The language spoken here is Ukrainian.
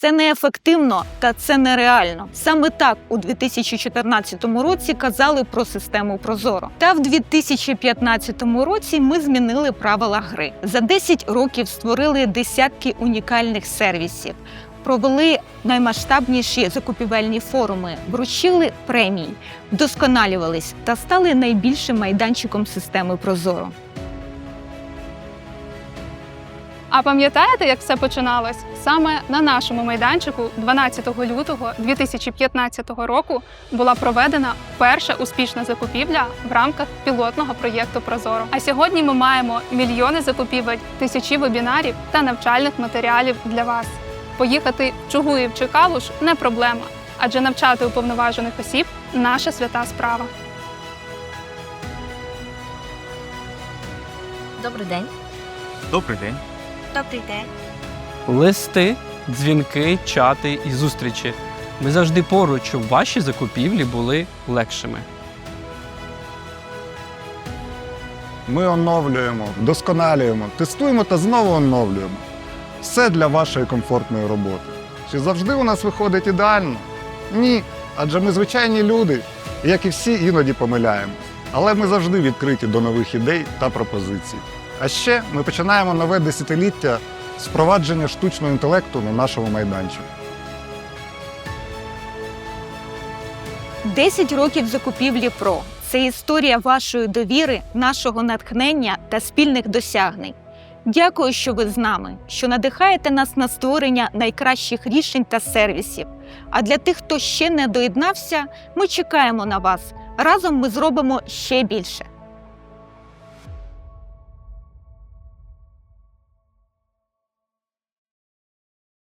Це неефективно та це нереально. Саме так у 2014 році казали про систему Прозоро. Та в 2015 році ми змінили правила гри. За 10 років створили десятки унікальних сервісів. Провели наймасштабніші закупівельні форуми, вручили премії, вдосконалювались та стали найбільшим майданчиком системи Прозоро. А пам'ятаєте, як все починалось? Саме на нашому майданчику 12 лютого 2015 року була проведена перша успішна закупівля в рамках пілотного проєкту Прозоро. А сьогодні ми маємо мільйони закупівель, тисячі вебінарів та навчальних матеріалів для вас. Поїхати в Чугуїв чи Калуш не проблема, адже навчати уповноважених осіб наша свята справа. Добрий день. Добрий день. Добрий день. Листи, дзвінки, чати і зустрічі. Ми завжди поруч, щоб ваші закупівлі були легшими. Ми оновлюємо, вдосконалюємо, тестуємо та знову оновлюємо. Все для вашої комфортної роботи. Чи завжди у нас виходить ідеально? Ні. Адже ми звичайні люди, як і всі, іноді помиляємось. Але ми завжди відкриті до нових ідей та пропозицій. А ще ми починаємо нове десятиліття з впровадження штучного інтелекту на нашому майданчику. 10 років закупівлі ПРО це історія вашої довіри, нашого натхнення та спільних досягнень. Дякую, що ви з нами, що надихаєте нас на створення найкращих рішень та сервісів. А для тих, хто ще не доєднався, ми чекаємо на вас. Разом ми зробимо ще більше.